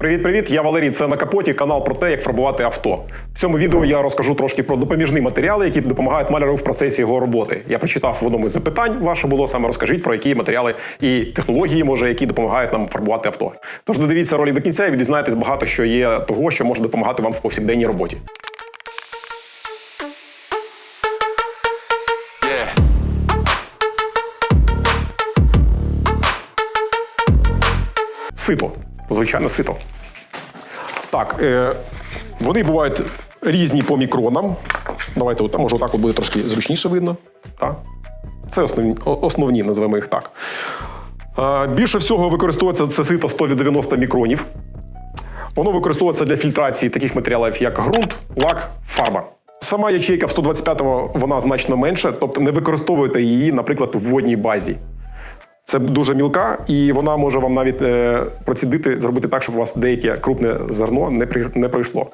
Привіт-привіт, я Валерій. Це на капоті канал про те, як фарбувати авто. В цьому відео я розкажу трошки про допоміжні матеріали, які допомагають маляру в процесі його роботи. Я прочитав в одному із запитань. Ваше було саме розкажіть про які матеріали і технології, може, які допомагають нам фарбувати авто. Тож додивіться ролик до кінця і ви дізнаєтесь багато, що є того, що може допомагати вам в повсякденній роботі. Сито. Звичайно, сито. Так, е, вони бувають різні по мікронам. Давайте, от, може, отак от буде трошки зручніше видно. Так? Це основні, основні, називаємо їх так. Е, більше всього використовується це сито 190 мікронів. Воно використовується для фільтрації таких матеріалів, як ґрунт, лак, фарба. Сама ячейка в 125-му вона значно менша, тобто не використовуйте її, наприклад, у водній базі. Це дуже мілка, і вона може вам навіть е, процідити, зробити так, щоб у вас деяке крупне зерно не, не пройшло.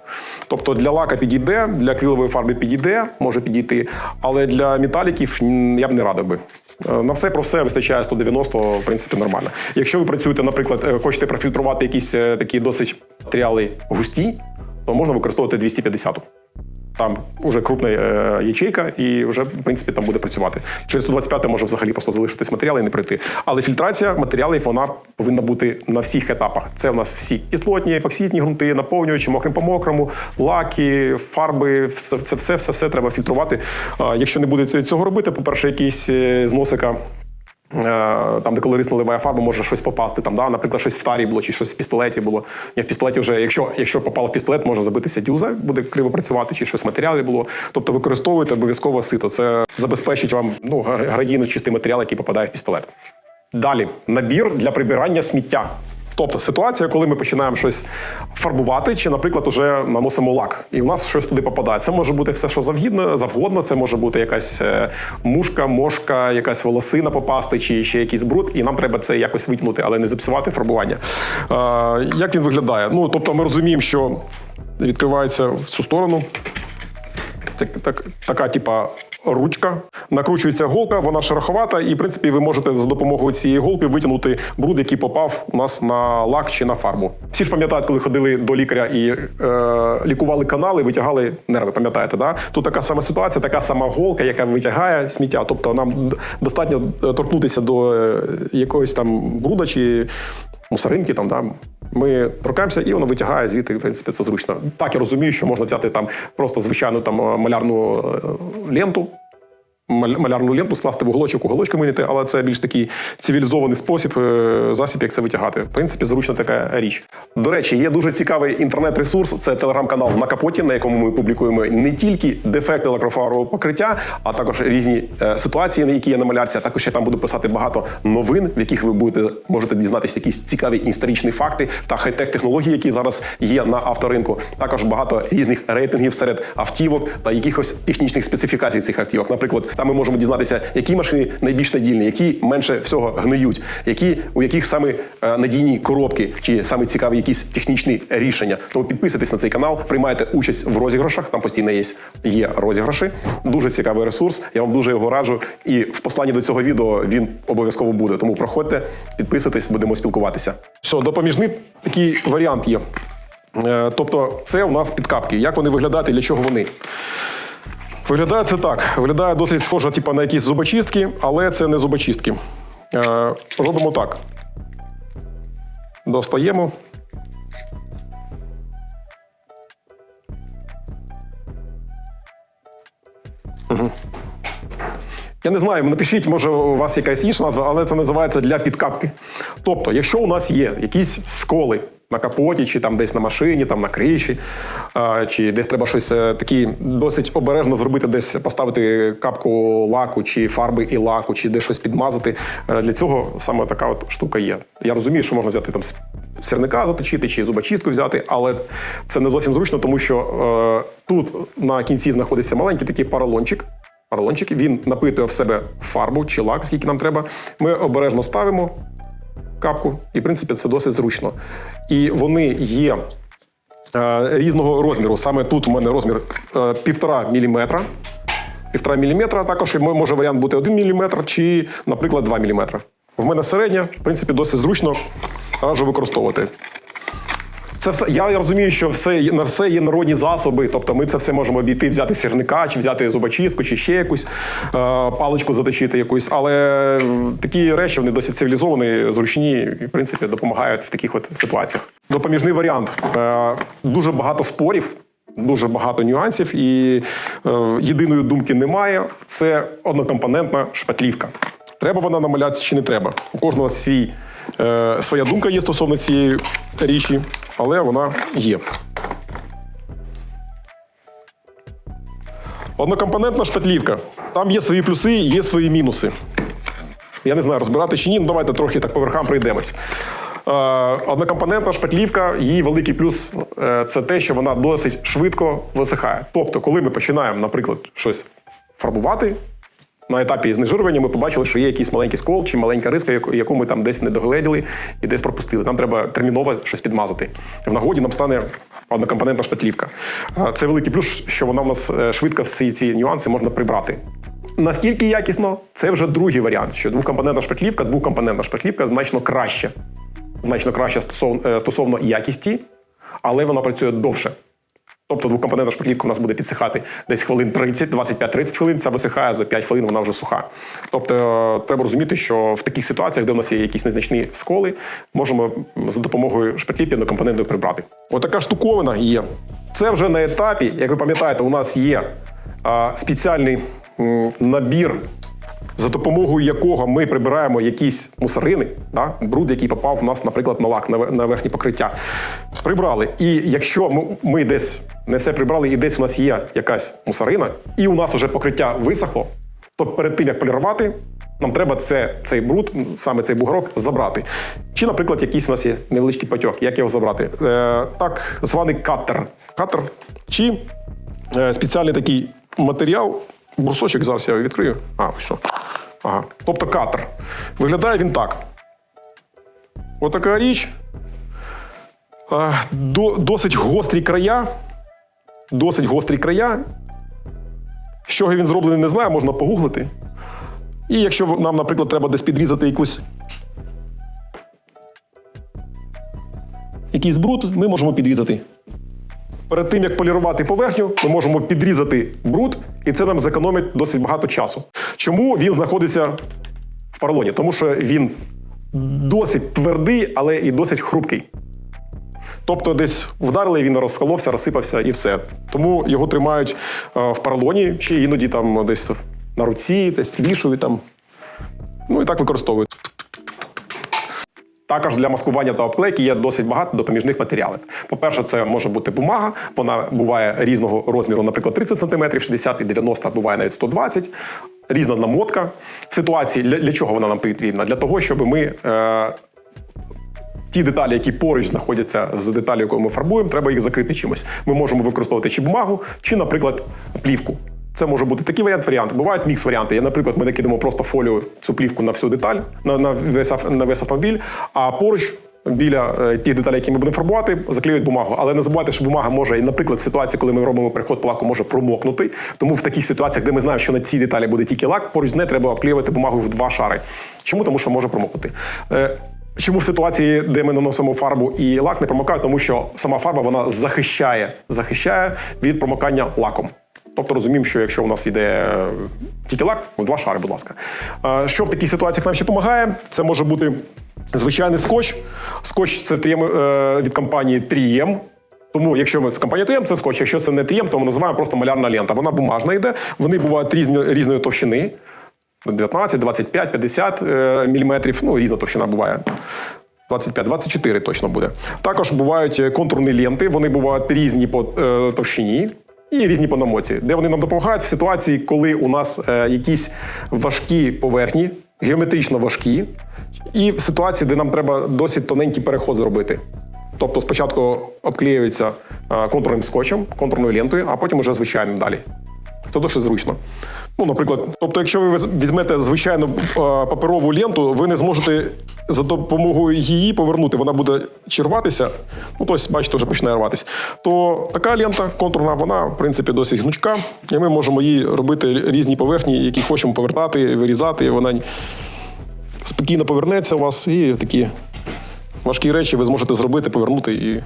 Тобто для лака підійде, для акрилової фарби підійде, може підійти, але для металіків я б не радив би. Е, На все про все вистачає 190, в принципі, нормально. Якщо ви працюєте, наприклад, е, хочете профільтрувати якісь такі досить матеріали густі, то можна використовувати 250. Там вже крупна е, ячейка, і вже в принципі там буде працювати. Через 125 може взагалі просто залишитись матеріали і не прийти. Але фільтрація матеріалів вона повинна бути на всіх етапах. Це у нас всі кислотні, епоксидні ґрунти, наповнювачі, мокрим по мокрому, лаки, фарби, все, це все, все, все треба фільтрувати. Якщо не будете цього робити, по-перше, якийсь е, з носика. Е, Там, де коли риснули моя фарба, може щось попасти. Там, да? Наприклад, щось в тарі було, чи щось в пістолеті було. Я в пістолеті вже, якщо, якщо попало в пістолет, може забитися дюза, буде криво працювати, чи щось в матеріалі було. Тобто використовуйте обов'язково сито. Це забезпечить вам ну, градійно чистий матеріал, який попадає в пістолет. Далі набір для прибирання сміття. Тобто ситуація, коли ми починаємо щось фарбувати, чи, наприклад, уже наносимо лак, і у нас щось туди попадає. Це може бути все, що завгідно, завгодно. Це може бути якась е, мушка, мошка, якась волосина попасти, чи ще якийсь бруд, і нам треба це якось витягнути, але не зіпсувати фарбування. Е, як він виглядає? Ну, тобто, ми розуміємо, що відкривається в цю сторону. Так, так, така, типа, ручка. Накручується голка, вона шероховата, і в принципі ви можете за допомогою цієї голки витягнути бруд, який попав у нас на лак чи на фарбу. Всі ж пам'ятають, коли ходили до лікаря і е, лікували канали, витягали нерви. Пам'ятаєте, да? Тут така сама ситуація, така сама голка, яка витягає сміття. Тобто нам достатньо е, торкнутися до е, якогось там бруда чи мусоринки там, да. Ми торкаємося, і воно витягає звідти, в принципі, це зручно. Так, я розумію, що можна взяти там просто звичайну там е, малярну е, ленту. Малярну ленту скласти в уголочок, уголочком виняти, але це більш такий цивілізований спосіб, е, засіб, як це витягати. В принципі, зручна така річ. До речі, є дуже цікавий інтернет-ресурс. Це телеграм-канал на капоті, на якому ми публікуємо не тільки дефекти лакрофарового покриття, а також різні е, ситуації, на які є на малярці. А також я там буду писати багато новин, в яких ви будете можете дізнатися якісь цікаві історичні факти та хай-тек технології, які зараз є на авторинку. Також багато різних рейтингів серед автівок та якихось технічних специфікацій цих автівок. Наприклад, там ми можемо дізнатися, які машини найбільш надійні, які менше всього гниють, які у яких саме е, надійні коробки, чи саме цікаві якісь технічні рішення. Тому підписуйтесь на цей канал, приймайте участь в розіграшах. Там постійно є, є розіграші. Дуже цікавий ресурс. Я вам дуже його раджу. І в посланні до цього відео він обов'язково буде. Тому проходьте, підписуйтесь, будемо спілкуватися. Все, допоміжний такий варіант є. Е, Тобто, це у нас підкапки. Як вони виглядають і для чого вони? Виглядає це так. Виглядає досить схоже, типу, на якісь зубочистки, але це не зубочистки. Е, робимо так. Достаємо. Мгм. Я не знаю, напишіть, може, у вас якась інша назва, але це називається для підкапки. Тобто, якщо у нас є якісь сколи на капоті, чи там десь на машині, там на криші, а, чи десь треба щось е, такі досить обережно зробити, десь поставити капку лаку, чи фарби і лаку, чи десь щось підмазати. е, Для цього саме така от штука є. Я розумію, що можна взяти там сірника заточити чи зубочистку взяти, але це не зовсім зручно, тому що е, тут на кінці знаходиться маленький такий паралончик. Поролончик, він напитує в себе фарбу чи лак, скільки нам треба. Ми обережно ставимо капку, і в принципі це досить зручно. І вони є е, різного розміру. Саме тут у мене розмір е, півтора міліметра. Півтора міліметра, також може варіант бути 1 міліметр чи, наприклад, 2 міліметра. В мене середня, в принципі, досить зручно раджу використовувати. Це все. Я розумію, що все на все є народні засоби. Тобто ми це все можемо обійти, взяти сірника, чи взяти зубочистку, чи ще якусь е, паличку заточити якусь. Але такі речі вони досить цивілізовані, зручні і в принципі допомагають в таких от ситуаціях. Допоміжний варіант. Е, дуже багато спорів. Дуже багато нюансів, і е, єдиної думки немає. Це однокомпонентна шпатлівка. Треба вона намалятися чи не треба? У кожного свій, е, своя думка є стосовно цієї річі, але вона є. Однокомпонентна шпатлівка. Там є свої плюси, є свої мінуси. Я не знаю, розбирати чи ні, ну давайте трохи так по верхам пройдемось. Е, однокомпонентна шпатлівка, її великий плюс е, це те, що вона досить швидко висихає. Тобто, коли ми починаємо, наприклад, щось фарбувати, на етапі знежирування ми побачили, що є якийсь маленький скол чи маленька риска, яку- ми там десь не догледіли і десь пропустили. Нам треба терміново щось підмазати. В нагоді нам стане однокомпонентна шпатлівка. Це великий плюс, що вона в нас е, швидко всі ці нюанси можна прибрати. Наскільки якісно, це вже другий варіант, що двокомпонентна шпатлівка, двокомпонентна шпатлівка значно краще. Значно краще стосовно, е, стосовно якісті, але вона працює довше. Тобто двокомпонентна шпаклівка у нас буде підсихати десь хвилин 30, 25-30 хвилин, ця висихає, за 5 хвилин вона вже суха. Тобто е, треба розуміти, що в таких ситуаціях, де у нас є якісь незначні сколи, можемо за допомогою шпаклівки однокомпонентної прибрати. Отака штуковина є. Це вже на етапі, як ви пам'ятаєте, у нас є спеціальний набір за допомогою якого ми прибираємо якісь мусорини, да? бруд, який попав у нас, наприклад, на лак, на верхнє покриття. Прибрали. І якщо ми, десь не все прибрали, і десь у нас є якась мусорина, і у нас вже покриття висохло, то перед тим як полірувати, нам треба це, цей бруд, саме цей бугорок, забрати. Чи, наприклад, якийсь у нас є невеличкий патьок, як його забрати? Е, так званий каттер. Каттер. Чи е, спеціальний такий матеріал, брусочок, зараз я його відкрию. А, що. Ага. Тобто катер. Виглядає він так. Отака річ. До, досить гострі края. Досить гострі края. З чого він зроблений, не знаю, можна погуглити. І якщо нам, наприклад, треба десь підрізати якусь. Якийсь бруд, ми можемо підрізати. Перед тим, як полірувати поверхню, ми можемо підрізати бруд, і це нам зекономить досить багато часу. Чому він знаходиться в поролоні? Тому що він досить твердий, але і досить хрупкий. Тобто десь вдарили, він розколовся, розсипався і все. Тому його тримають е, в поролоні, чи іноді там десь на руці, десь вішують там. Ну і так використовують. Також для маскування та обклейки є досить багато допоміжних матеріалів. По-перше, це може бути бумага, вона буває різного розміру, наприклад, 30 см, 60 і 90, буває навіть 120 різна намотка. В ситуації для, для чого вона нам потрібна? Для того, щоб ми. Е, Ті деталі, які поруч знаходяться з деталі, яку ми фарбуємо, треба їх закрити чимось. Ми можемо використовувати чи бумагу, чи, наприклад, плівку. Це може бути такий варіант. Варіант. Бувають мікс варіанти. Я, наприклад, ми накидаємо просто фолію цю плівку на всю деталь, на, на, весь, на весь автомобіль, а поруч. Біля е, тих деталей, які ми будемо фарбувати, заклеюють бумагу. Але не забувайте, що бумага може, і, наприклад, в ситуації, коли ми робимо переход по лаку, може промокнути. Тому в таких ситуаціях, де ми знаємо, що на цій деталі буде тільки лак, поруч не треба обклеювати бумагу в два шари. Чому? Тому що може промокнути. Е, Чому в ситуації, де ми наносимо фарбу і лак не промокає? Тому що сама фарба вона захищає, захищає від промокання лаком. Тобто розуміємо, що якщо у нас йде е, тільки лак, ну, два шари, будь ласка. Е, Що в таких ситуаціях нам ще допомагає? Це може бути звичайний скотч. Скотч це 3M, е, від компанії 3M. Тому, якщо ми це компанія 3M, це скотч. Якщо це не 3M, то ми називаємо просто малярна лента. Вона бумажна йде, вони бувають різні, різної товщини. 19, 25, 50 е, міліметрів, ну різна товщина буває. 25, 24 точно буде. Також бувають контурні ленти, вони бувають різні по товщині і різні по де вони нам допомагають в ситуації, коли у нас е, якісь важкі поверхні, геометрично важкі, і в ситуації, де нам треба досить тоненький переход зробити. Тобто спочатку обклеюється е, контурним скотчем, контурною лентою, а потім уже звичайним далі. Це дуже зручно. Ну, наприклад, тобто, якщо ви візьмете звичайну паперову ленту, ви не зможете за допомогою її повернути. Вона буде чи рватися, ну тобто, бачите, вже починає рватися. То така лента контурна, вона в принципі досить гнучка, і ми можемо її робити різні поверхні, які хочемо повертати, вирізати. Вона спокійно повернеться у вас, і такі важкі речі ви зможете зробити, повернути і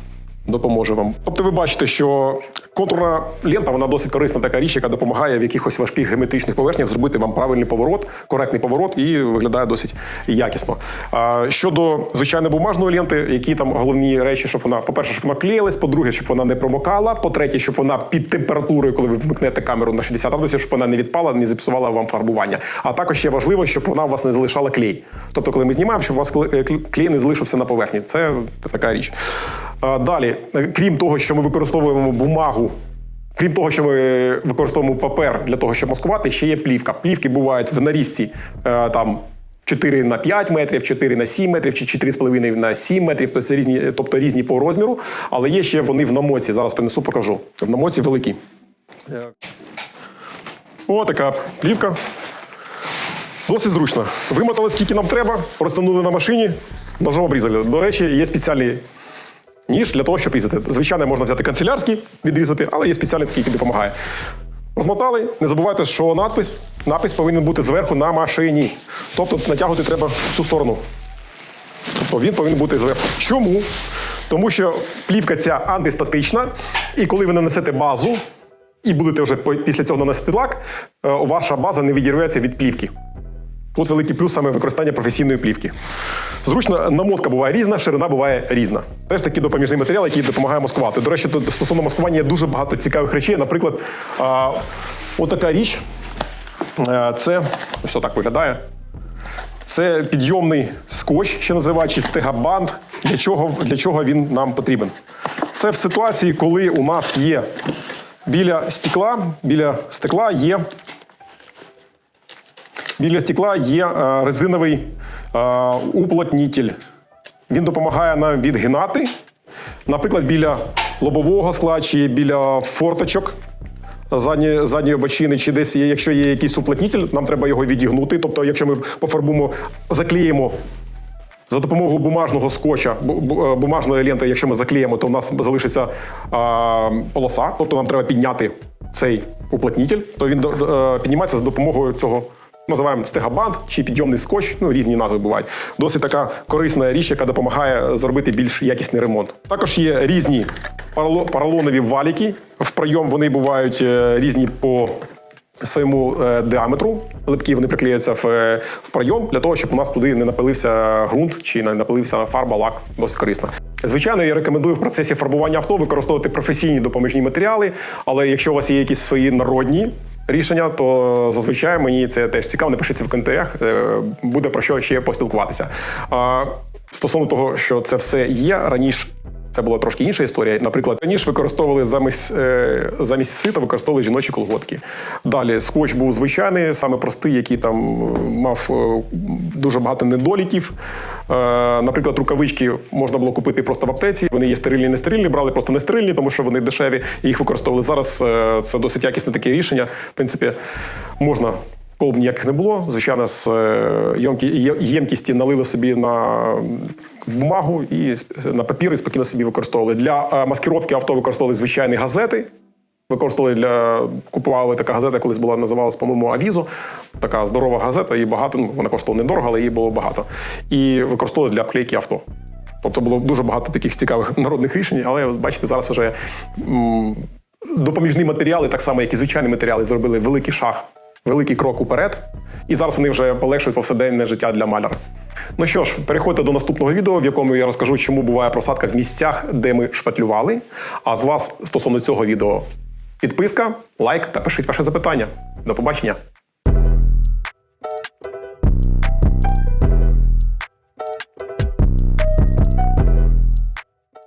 допоможе вам. Тобто ви бачите, що контурна лента вона досить корисна така річ, яка допомагає в якихось важких геометричних поверхнях зробити вам правильний поворот, коректний поворот і виглядає досить якісно. А щодо звичайної бумажної ленти, які там головні речі, щоб вона, по-перше, щоб вона клеїлась, по-друге, щоб вона не промокала, по-третє, щоб вона під температурою, коли ви вмикнете камеру на 60 градусів, щоб вона не відпала, не зіпсувала вам фарбування. А також ще важливо, щоб вона у вас не залишала клей. Тобто, коли ми знімаємо, щоб у вас кле- клей не залишився на поверхні. Це така річ. Далі, крім того, що ми використовуємо бумагу. Крім того, що ми використовуємо папер для того, щоб маскувати, ще є плівка. Плівки бувають в нарізці е, там 4 на 5 метрів, 4 на 7 метрів чи 4,5 на 7 метрів, тобто різні, тобто різні по розміру, але є ще вони в намоці. Зараз принесу, покажу. В намоці великі. О, така плівка. Досить зручно. Вимотали скільки нам треба, розтягнули на машині, ножом обрізали. До речі, є спеціальний ніж для того, щоб різати. Звичайно, можна взяти канцелярський, відрізати, але є спеціальний такий, який допомагає. Розмотали, не забувайте, що надпис, надпис повинен бути зверху на машині. Тобто натягувати треба в цю сторону. Тобто він повинен бути зверху. Чому? Тому що плівка ця антистатична, і коли ви нанесете базу, і будете вже після цього наносити лак, е, ваша база не відірветься від плівки. Тут великий плюс саме використання професійної плівки. Зручно, намотка буває різна, ширина буває різна. Теж такий допоміжний матеріал, який допомагає маскувати. До речі, стосовно маскування є дуже багато цікавих речей. Наприклад, а, отака річ. Це ось так виглядає. Це підйомний скотч, ще називають, чи стегабанд. Для чого, для чого він нам потрібен? Це в ситуації, коли у нас є біля стекла, біля стекла є Біля стекла є е, резиновий е, уплотнітель. Він допомагає нам відгинати. Наприклад, біля лобового скла чи біля форточок задні, задньої бочини, чи десь є, якщо є якийсь уплотнітель, нам треба його відігнути. Тобто, якщо ми пофарбуємо, заклеїмо за допомогою бумажного скотча, е, бумажної ленти, якщо ми заклеїмо, то у нас залишиться а, полоса, тобто нам треба підняти цей уплотнітель, то він піднімається за допомогою цього. Називаємо стегабанд чи підйомний скотч, ну різні назви бувають. Досить така корисна річ, яка допомагає зробити більш якісний ремонт. Також є різні паралонові валіки. В прийом вони бувають е, різні по своєму е, діаметру. Липкі вони приклеюються в, е, в прийом для того, щоб у нас туди не напилився ґрунт чи не напилився фарба, лак. Досить корисно. Звичайно, я рекомендую в процесі фарбування авто використовувати професійні допоміжні матеріали, але якщо у вас є якісь свої народні рішення, то зазвичай мені це теж цікаво. Напишіть в коментарях, е, буде про що ще поспілкуватися. Стосовно того, що це все є раніше. Це була трошки інша історія. Наприклад, раніше використовували замість, е, замість сита, використовували жіночі колготки. Далі скотч був звичайний, саме простий, який там е, мав е, дуже багато недоліків. Наприклад, рукавички можна було купити просто в аптеці. Вони є стерильні, не стерильні, брали просто не стерильні, тому що вони дешеві, і їх використовували. Зараз це досить якісне таке рішення. В принципі, можна. Колб ніяких не було. Звичайно, з е, ємкісті налили собі на бумагу і на папір і спокійно собі використовували. Для е, маскировки авто використовували звичайні газети. Використовували для купували така газета, колись була називалась, по-моєму, Авізо. Така здорова газета, і багато. Ну, вона коштувала недорого, але її було багато. І використовували для вклейки авто. Тобто було дуже багато таких цікавих народних рішень, але бачите, зараз вже допоміжні матеріали, так само як і звичайні матеріали, зробили великий шаг, великий крок уперед. І зараз вони вже полегшують повсякденне життя для маляра. Ну що ж, переходьте до наступного відео, в якому я розкажу, чому буває просадка в місцях, де ми шпатлювали. А з вас стосовно цього відео підписка, лайк та пишіть ваше запитання. До побачення!